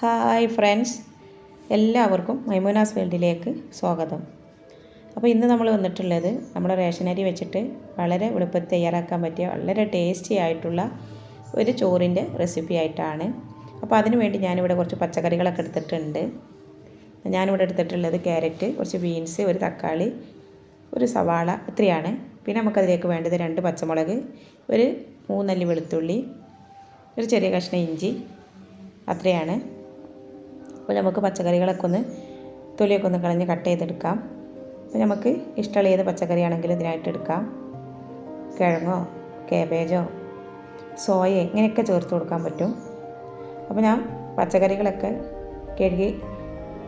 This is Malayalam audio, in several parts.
Hi friends. എല്ലാവർക്കും മൈമൂനാസ് വേൾഡിലേക്ക് സ്വാഗതം. അപ്പോൾ ഇന്ന് നമ്മൾ വന്നിട്ടുള്ളത് നമ്മുടെ റേഷനരി വെച്ചിട്ട് വളരെ എളുപ്പത്തിൽ തയ്യാറാക്കാൻ പറ്റിയ വളരെ ടേസ്റ്റി ആയിട്ടുള്ള ഒരു ചോറിന്റെ റെസിപ്പി ആയിട്ടാണ്. അപ്പോൾ അതിന് വേണ്ടി ഞാനിവിടെ കുറച്ച് പച്ചക്കറികളൊക്കെ എടുത്തിട്ടുണ്ട്. ഞാനിവിടെ എടുത്തിട്ടുള്ളത് ക്യാരറ്റ് കുറച്ച് ബീൻസ് ഒരു തക്കാളി ഒരു സവാള ഇത്രയാണ്. പിന്നെ നമുക്കതിലേക്ക് വേണ്ടത് രണ്ട് പച്ചമുളക് ഒരു മൂന്നല്ലി വെളുത്തുള്ളി ഒരു ചെറിയ കഷ്ണം ഇഞ്ചി അത്രയാണ്. അപ്പോൾ നമുക്ക് പച്ചക്കറികളൊക്കെ ഒന്ന് തൊലിയൊക്കെ ഒന്ന് കളഞ്ഞ് കട്ട് ചെയ്തെടുക്കാം. അപ്പോൾ നമുക്ക് ഇഷ്ടമുള്ള ഏത് പച്ചക്കറിയാണെങ്കിലും ഇതിനായിട്ട് എടുക്കാം. കിഴങ്ങോ കാബേജോ സോയ ഇങ്ങനെയൊക്കെ ചേർത്ത് കൊടുക്കാൻ പറ്റും. അപ്പോൾ ഞാൻ പച്ചക്കറികളൊക്കെ കഴുകി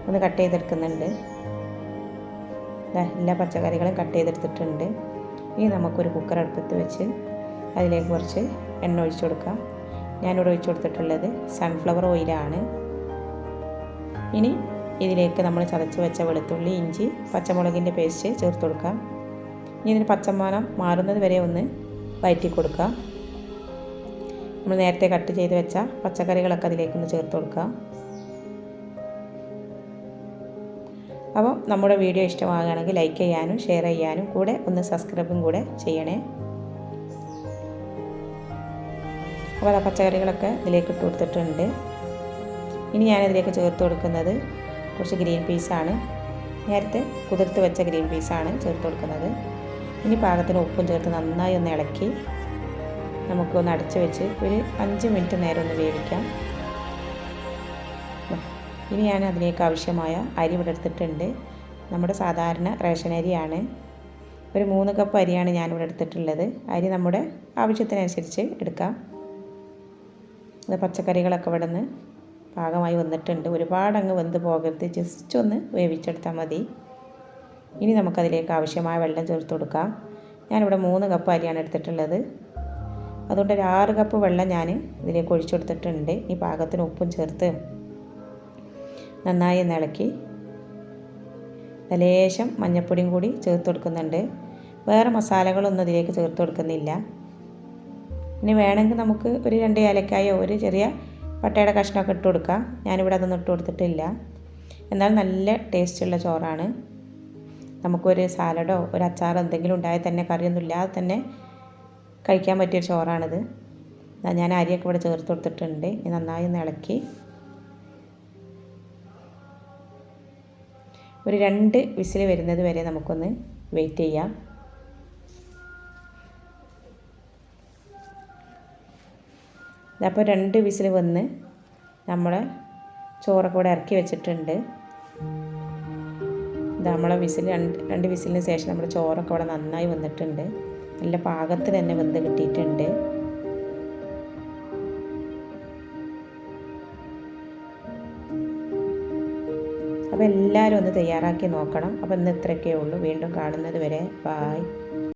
ഒന്ന് കട്ട് ചെയ്തെടുക്കുന്നുണ്ട്. എല്ലാ പച്ചക്കറികളും കട്ട് ചെയ്തെടുത്തിട്ടുണ്ട്. ഇനി നമുക്കൊരു കുക്കർ അടുപ്പത്ത് വെച്ച് അതിലേക്ക് കുറച്ച് എണ്ണ ഒഴിച്ചു കൊടുക്കാം. ഞാനിവിടെ ഒഴിച്ചു കൊടുത്തിട്ടുള്ളത് സൺഫ്ലവർ ഓയിലാണ് ഇനി ഇതിലേക്ക് നമ്മൾ ചതച്ച് വെച്ച വെളുത്തുള്ളി ഇഞ്ചി പച്ചമുളകിന്റെ പേസ്റ്റ് ചേർത്ത് കൊടുക്കാം. ഇനി ഇതിന് പച്ചമാനം മാറുന്നത് വരെ ഒന്ന് വയറ്റി കൊടുക്കാം. നമ്മൾ നേരത്തെ കട്ട് ചെയ്ത് വെച്ച പച്ചക്കറികളൊക്കെ അതിലേക്കൊന്ന് ചേർത്ത് കൊടുക്കാം. അപ്പോൾ നമ്മുടെ വീഡിയോ ഇഷ്ടമാകുകയാണെങ്കിൽ ലൈക്ക് ചെയ്യാനും ഷെയർ ചെയ്യാനും കൂടെ ഒന്ന് സബ്സ്ക്രൈബും കൂടെ ചെയ്യണേ. അപ്പോൾ ആ പച്ചക്കറികളൊക്കെ ഇതിലേക്ക് ഇട്ട് കൊടുത്തിട്ടുണ്ട്. ഇനി ഞാനതിലേക്ക് ചേർത്ത് കൊടുക്കുന്നത് കുറച്ച് ഗ്രീൻ പീസാണ് നേരത്തെ കുതിർത്ത് വെച്ച ഗ്രീൻ പീസാണ് ചേർത്ത് കൊടുക്കുന്നത്. ഇനി പാകത്തിന് ഉപ്പും ചേർത്ത് നന്നായി ഒന്ന് ഇളക്കി നമുക്കൊന്ന് അടച്ച് വെച്ച് ഒരു അഞ്ച് മിനിറ്റ് നേരം ഒന്ന് വേവിക്കാം. ഇനി ഞാൻ അതിലേക്ക് ആവശ്യമായ അരി ഇവിടെ എടുത്തിട്ടുണ്ട്. നമ്മുടെ സാധാരണ റേഷൻ അരിയാണ്. ഒരു മൂന്ന് കപ്പ് അരിയാണ് ഞാനിവിടെ എടുത്തിട്ടുള്ളത്. അരി നമ്മുടെ ആവശ്യത്തിനനുസരിച്ച് എടുക്കാം. പച്ചക്കറികളൊക്കെ ഇവിടെ നിന്ന് പാകമായി വന്നിട്ടുണ്ട്. ഒരുപാട് അങ്ങ് വെന്ത് പോകരുത്. ജസ്റ്റ് ഒന്ന് വേവിച്ചെടുത്താൽ മതി. ഇനി നമുക്കതിലേക്ക് ആവശ്യമായ വെള്ളം ചേർത്ത് കൊടുക്കാം. ഞാനിവിടെ മൂന്ന് കപ്പ് അരിയാണ് എടുത്തിട്ടുള്ളത്. അതുകൊണ്ട് ഒരു ആറ് കപ്പ് വെള്ളം ഞാൻ ഇതിലേക്ക് ഒഴിച്ചു കൊടുത്തിട്ടുണ്ട്. ഈ പാകത്തിന് ഉപ്പും ചേർത്ത് നന്നായി ഇളക്കി ലേശം മഞ്ഞപ്പൊടിയും കൂടി ചേർത്ത് കൊടുക്കുന്നുണ്ട്. വേറെ മസാലകളൊന്നും ഇതിലേക്ക് ചേർത്ത് കൊടുക്കുന്നില്ല. ഇനി വേണമെങ്കിൽ നമുക്ക് ഒരു രണ്ട് ഏലക്കായോ ഒരു ചെറിയ പട്ടയുടെ കഷ്ണമൊക്കെ ഇട്ട് കൊടുക്കാം ഞാനിവിടെ അതൊന്നും ഇട്ട് കൊടുത്തിട്ടില്ല. എന്നാൽ നല്ല ടേസ്റ്റുള്ള ചോറാണ്. നമുക്കൊരു സാലഡോ ഒരു അച്ചാറോ എന്തെങ്കിലും ഉണ്ടായാൽ തന്നെ കറിയൊന്നും ഇല്ലാതെ തന്നെ കഴിക്കാൻ പറ്റിയൊരു ചോറാണിത്. ഞാൻ അരിയൊക്കെ ഇവിടെ ചേർത്ത് കൊടുത്തിട്ടുണ്ട്. ഇനി നന്നായി ഒന്ന് ഇളക്കി. ഒരു രണ്ട് വിസിൽ വരുന്നത് വരെ നമുക്കൊന്ന് വെയിറ്റ് ചെയ്യാം. അപ്പോൾ രണ്ട് വിസിൽ വന്ന് നമ്മൾ ചോറൊക്കെ ഇവിടെ ഇറക്കി വെച്ചിട്ടുണ്ട്. ഇത് നമ്മളെ വിസിൽ രണ്ട് രണ്ട് വിസിലിന് ശേഷം നമ്മുടെ ചോറൊക്കെ ഇവിടെ നന്നായി വന്നിട്ടുണ്ട്. നല്ല പാകത്തിൽ തന്നെ വെന്ത് കിട്ടിയിട്ടുണ്ട്. അപ്പോൾ എല്ലാവരും ഒന്ന് തയ്യാറാക്കി നോക്കണം. അപ്പോൾ ഇന്ന് ഇത്രയൊക്കെ ഉള്ളൂ. വീണ്ടും കാണുന്നത് വരെ. ബായ്